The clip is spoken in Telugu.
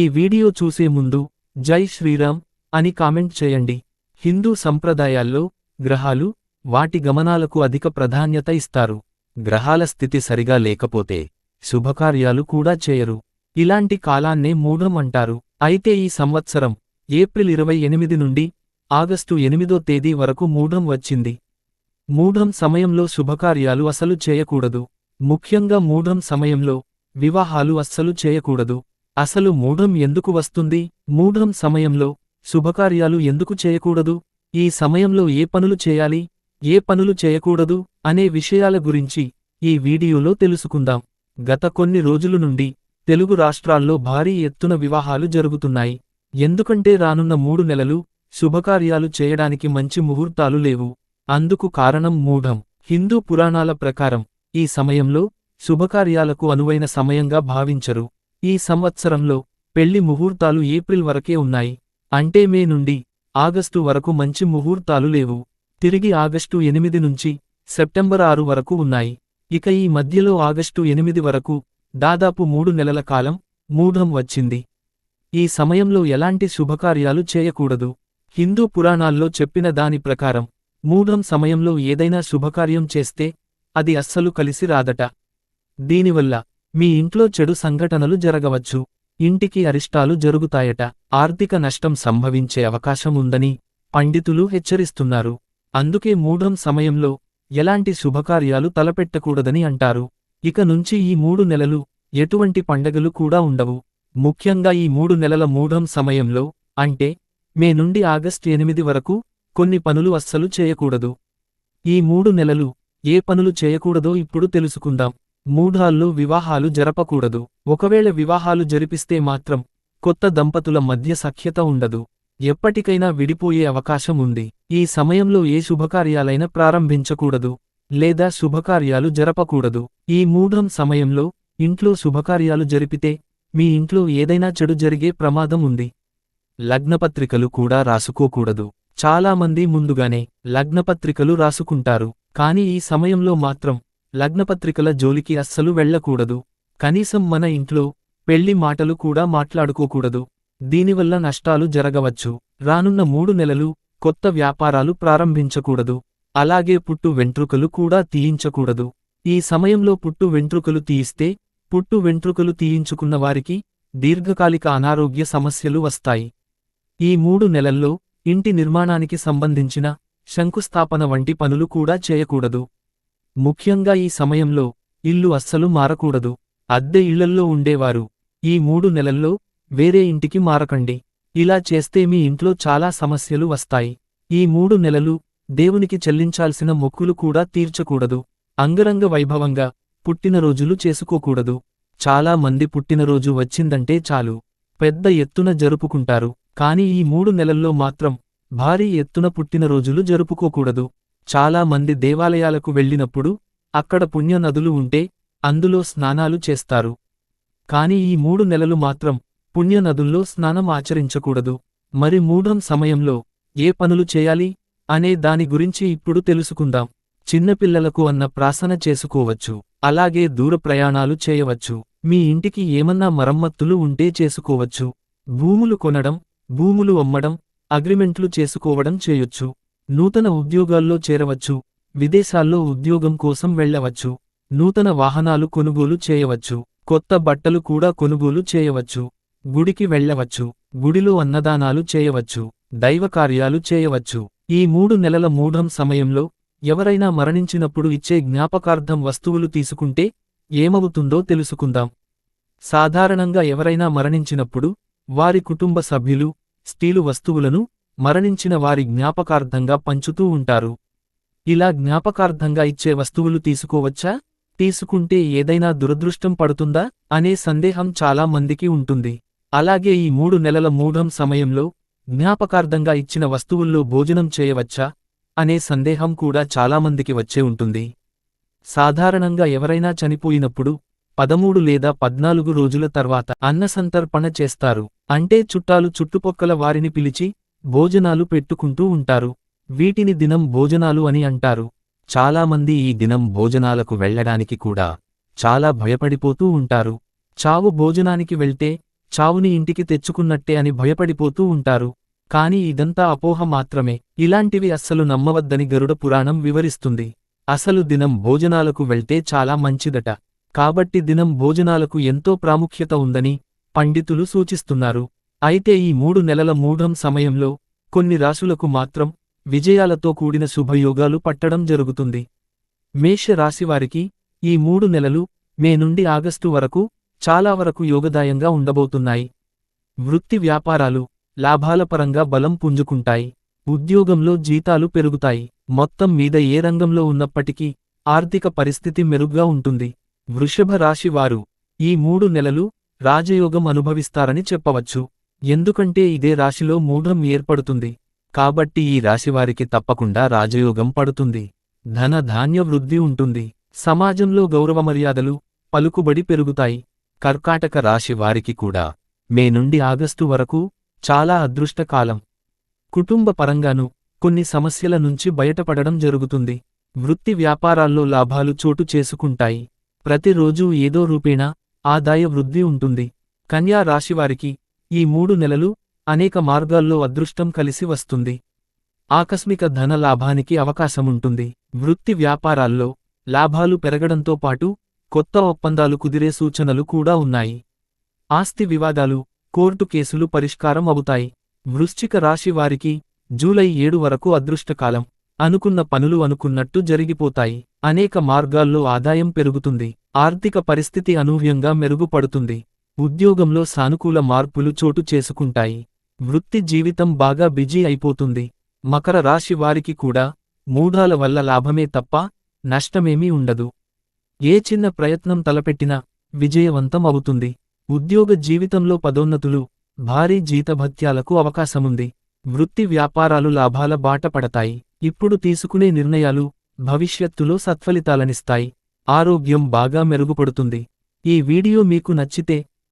ఈ వీడియో చూసే ముందు జై శ్రీరామ్ అని కామెంట్ చేయండి. హిందూ సంప్రదాయాల్లో గ్రహాలు వాటి గమనాలకు అధిక ప్రాధాన్యత ఇస్తారు. గ్రహాల స్థితి సరిగా లేకపోతే శుభకార్యాలు కూడా చేయరు. ఇలాంటి కాలాన్నే మూఢం అంటారు. అయితే ఈ సంవత్సరం ఏప్రిల్ ఇరవై ఎనిమిది నుండి ఆగస్టు ఎనిమిదో తేదీ వరకు మూఢం వచ్చింది. మూఢం సమయంలో శుభకార్యాలు అసలు చేయకూడదు. ముఖ్యంగా మూఢం సమయంలో వివాహాలు అస్సలు చేయకూడదు. అసలు మూఢం ఎందుకు వస్తుంది? మూఢం సమయంలో శుభకార్యాలు ఎందుకు చేయకూడదు? ఈ సమయంలో ఏ పనులు చేయాలి? ఏ పనులు చేయకూడదు? అనే విషయాల గురించి ఈ వీడియోలో తెలుసుకుందాం. గత కొన్ని రోజుల నుండి తెలుగు రాష్ట్రాల్లో భారీ ఎత్తున వివాహాలు జరుగుతున్నాయి. ఎందుకంటే రానున్న మూడు నెలలు శుభకార్యాలు చేయడానికి మంచి ముహూర్తాలు లేవు. అందుకు కారణం మూఢం. హిందూ పురాణాల ప్రకారం ఈ సమయంలో శుభకార్యాలకు అనువైన సమయంగా భావించరు. ఈ సంవత్సరంలో పెళ్ళి ముహూర్తాలు ఏప్రిల్ వరకే ఉన్నాయి. అంటే మే నుండి ఆగస్టు వరకు మంచి ముహూర్తాలు లేవు. తిరిగి ఆగస్టు ఎనిమిది నుంచి సెప్టెంబర్ ఆరు వరకు ఉన్నాయి. ఇక ఈ మధ్యలో ఆగస్టు ఎనిమిది వరకు దాదాపు మూడు నెలల కాలం మూఢం వచ్చింది. ఈ సమయంలో ఎలాంటి శుభకార్యాలు చేయకూడదు. హిందూ పురాణాల్లో చెప్పిన దాని ప్రకారం మూఢం సమయంలో ఏదైనా శుభకార్యం చేస్తే అది అస్సలు కలిసి రాదట. దీనివల్ల మీ ఇంట్లో చెడు సంఘటనలు జరగవచ్చు. ఇంటికి అరిష్టాలు జరుగుతాయట. ఆర్థిక నష్టం సంభవించే అవకాశం ఉందని పండితులు హెచ్చరిస్తున్నారు. అందుకే మూఢం సమయంలో ఎలాంటి శుభకార్యాలు తలపెట్టకూడదని అంటారు. ఇక నుంచి ఈ మూడు నెలలు ఎటువంటి పండగలు కూడా ఉండవు. ముఖ్యంగా ఈ మూడు నెలల మూఢం సమయంలో అంటే మే నుండి ఆగస్టు ఎనిమిది వరకు కొన్ని పనులు అస్సలు చేయకూడదు. ఈ మూడు నెలలు ఏ పనులు చేయకూడదో ఇప్పుడు తెలుసుకుందాం. మూఢాల్లో వివాహాలు జరపకూడదు. ఒకవేళ వివాహాలు జరిపిస్తే మాత్రం కొత్త దంపతుల మధ్య సఖ్యత ఉండదు. ఎప్పటికైనా విడిపోయే అవకాశం ఉంది. ఈ సమయంలో ఏ శుభకార్యాలైనా ప్రారంభించకూడదు లేదా శుభకార్యాలు జరపకూడదు. ఈ మూఢం సమయంలో ఇంట్లో శుభకార్యాలు జరిపితే మీ ఇంట్లో ఏదైనా చెడు జరిగే ప్రమాదం ఉంది. లగ్నపత్రికలు కూడా రాసుకోకూడదు. చాలామంది ముందుగానే లగ్నపత్రికలు రాసుకుంటారు. కాని ఈ సమయంలో మాత్రం లగ్నపత్రికల జోలికి అస్సలు వెళ్ళకూడదు. కనీసం మన ఇంట్లో పెళ్ళి మాటలు కూడా మాట్లాడుకోకూడదు. దీనివల్ల నష్టాలు జరగవచ్చు. రానున్న మూడు నెలలు కొత్త వ్యాపారాలు ప్రారంభించకూడదు. అలాగే పుట్టు వెంట్రుకలు కూడా తీయించకూడదు. ఈ సమయంలో పుట్టు వెంట్రుకలు తీయిస్తే పుట్టు వెంట్రుకలు తీయించుకున్న వారికి దీర్ఘకాలిక అనారోగ్య సమస్యలు వస్తాయి. ఈ మూడు నెలల్లో ఇంటి నిర్మాణానికి సంబంధించిన శంకుస్థాపన వంటి పనులు కూడా చేయకూడదు. ముఖ్యంగా ఈ సమయంలో ఇల్లు అస్సలు మారకూడదు. అద్దె ఇళ్ళల్లో ఉండేవారు. ఈ మూడు నెలల్లో వేరే ఇంటికి మారకండి. ఇలా చేస్తే మీ ఇంట్లో చాలా సమస్యలు వస్తాయి. ఈ మూడు నెలలు దేవునికి చెల్లించాల్సిన మొక్కులు కూడా తీర్చకూడదు. అంగరంగ వైభవంగా పుట్టినరోజులు చేసుకోకూడదు. చాలా మంది పుట్టినరోజు వచ్చిందంటే చాలు. పెద్ద ఎత్తున జరుపుకుంటారు. కాని ఈ మూడు నెలల్లో మాత్రం భారీ ఎత్తున పుట్టినరోజులు జరుపుకోకూడదు. చాలా మంది దేవాలయాలకు వెళ్ళినప్పుడు అక్కడ పుణ్య నదులు ఉంటే అందులో స్నానాలు చేస్తారు. కాని ఈ మూడు నెలలు మాత్రం పుణ్య నదుల్లో స్నానం ఆచరించకూడదు. మరి మూఢం సమయంలో ఏ పనులు చేయాలి అనే దాని గురించి ఇప్పుడు తెలుసుకుందాం. చిన్నపిల్లలకు అన్న ప్రాసన చేసుకోవచ్చు. అలాగే దూర ప్రయాణాలు చేయవచ్చు. మీ ఇంటికి ఏమన్నా మరమ్మత్తులు ఉంటే చేసుకోవచ్చు. భూములు కొనడం భూములు అమ్మడం అగ్రిమెంట్లు చేసుకోవడం చేయొచ్చు. నూతన ఉద్యోగాల్లో చేరవచ్చు విదేశాల్లో ఉద్యోగం కోసం వెళ్ళవచ్చు నూతన వాహనాలు కొనుగోలు చేయవచ్చు కొత్త బట్టలు కూడా కొనుగోలు చేయవచ్చు గుడికి వెళ్ళవచ్చు గుడిలో అన్నదానాలు చేయవచ్చు దైవకార్యాలు చేయవచ్చు. ఈ మూడు నెలల మూఢం సమయంలో ఎవరైనా మరణించినప్పుడు ఇచ్చే జ్ఞాపకార్థం వస్తువులు తీసుకుంటే ఏమవుతుందో తెలుసుకుందాం. సాధారణంగా ఎవరైనా మరణించినప్పుడు వారి కుటుంబ సభ్యులు స్టీలు వస్తువులను మరణించిన వారి జ్ఞాపకార్థంగా పంచుతూ ఉంటారు. ఇలా జ్ఞాపకార్థంగా ఇచ్చే వస్తువులు తీసుకోవచ్చా? తీసుకుంటే ఏదైనా దురదృష్టం పడుతుందా? అనే సందేహం చాలా మందికి ఉంటుంది. అలాగే ఈ మూడు నెలల మూఢం సమయంలో జ్ఞాపకార్థంగా ఇచ్చిన వస్తువుల్లో భోజనం చేయవచ్చా? అనే సందేహం కూడా చాలామందికి వచ్చే ఉంటుంది. సాధారణంగా ఎవరైనా చనిపోయినప్పుడు పదమూడు లేదా పద్నాలుగు రోజుల తర్వాత అన్నసంతర్పణ చేస్తారు. అంటే చుట్టాలు చుట్టుపక్కల వారిని పిలిచి భోజనాలు పెట్టుకుంటూ ఉంటారు. వీటిని దినం భోజనాలు అని అంటారు. చాలామంది ఈ దినం భోజనాలకు వెళ్ళడానికి కూడా చాలా భయపడిపోతూ ఉంటారు. చావు భోజనానికి వెళ్తే చావుని ఇంటికి తెచ్చుకున్నట్టే అని భయపడిపోతూ ఉంటారు. కాని ఇదంతా అపోహ మాత్రమే. ఇలాంటివి అస్సలు నమ్మవద్దని గరుడ పురాణం వివరిస్తుంది. అసలు దినం భోజనాలకు వెళ్తే చాలా మంచిదట. కాబట్టి దినం భోజనాలకు ఎంతో ప్రాముఖ్యత ఉందని పండితులు సూచిస్తున్నారు. అయితే ఈ మూడు నెలల మూఢం సమయంలో కొన్ని రాశులకు మాత్రం విజయాలతో కూడిన శుభయోగాలు పట్టడం జరుగుతుంది. మేష రాశివారికి ఈ మూడు నెలలు మే నుండి ఆగస్టు వరకు చాలా వరకు యోగదాయంగా ఉండబోతున్నాయి. వృత్తి వ్యాపారాలు లాభాల పరంగా బలం పుంజుకుంటాయి. ఉద్యోగంలో జీతాలు పెరుగుతాయి. మొత్తం మీద ఏ రంగంలో ఉన్నప్పటికీ ఆర్థిక పరిస్థితి మెరుగ్గా ఉంటుంది. వృషభ రాశివారు ఈ మూడు నెలలు రాజయోగం అనుభవిస్తారని చెప్పవచ్చు. ఎందుకంటే ఇదే రాశిలో మూఢం ఏర్పడుతుంది. కాబట్టి ఈ రాశివారికి తప్పకుండా రాజయోగం పడుతుంది. ధన ధాన్య వృద్ధి ఉంటుంది. సమాజంలో గౌరవమర్యాదలు పలుకుబడి పెరుగుతాయి. కర్కాటక రాశి వారికి కూడా మే నుండి ఆగస్టు వరకు చాలా అదృష్టకాలం. కుటుంబ పరంగానూ కొన్ని సమస్యల నుంచి బయటపడడం జరుగుతుంది. వృత్తి వ్యాపారాల్లో లాభాలు చోటు చేసుకుంటాయి. ప్రతిరోజూ ఏదో రూపేణా ఆదాయ వృద్ధి ఉంటుంది. కన్యా రాశివారికి ఈ మూడు నెలలు అనేక మార్గాల్లో అదృష్టం కలిసి వస్తుంది. ఆకస్మిక ధన లాభానికి అవకాశముంటుంది. వృత్తి వ్యాపారాల్లో లాభాలు పెరగడంతో పాటు కొత్త ఒప్పందాలు కుదిరే సూచనలు కూడా ఉన్నాయి. ఆస్తి వివాదాలు కోర్టు కేసులు పరిష్కారం అవుతాయి. వృశ్చిక రాశి వారికి జూలై ఏడు వరకు అదృష్టకాలం అనుకున్న పనులు అనుకున్నట్టు జరిగిపోతాయి. అనేక మార్గాల్లో ఆదాయం పెరుగుతుంది. ఆర్థిక పరిస్థితి అనూహ్యంగా మెరుగుపడుతుంది. ఉద్యోగంలో సానుకూల మార్పులు చోటు చేసుకుంటాయి. వృత్తి జీవితం బాగా బిజీ అయిపోతుంది. మకర రాశి వారికి కూడా మూఢాల వల్ల లాభమే తప్ప నష్టమేమీ ఉండదు. ఏ చిన్న ప్రయత్నం తలపెట్టినా విజయవంతం అవుతుంది. ఉద్యోగ జీవితంలో పదోన్నతులు భారీ జీతభత్యాలకు అవకాశముంది. వృత్తి వ్యాపారాలు లాభాల బాట పడతాయి. ఇప్పుడు తీసుకునే నిర్ణయాలు భవిష్యత్తులో సత్ఫలితాలనిస్తాయి. ఆరోగ్యం బాగా మెరుగుపడుతుంది. ఈ వీడియో మీకు నచ్చితే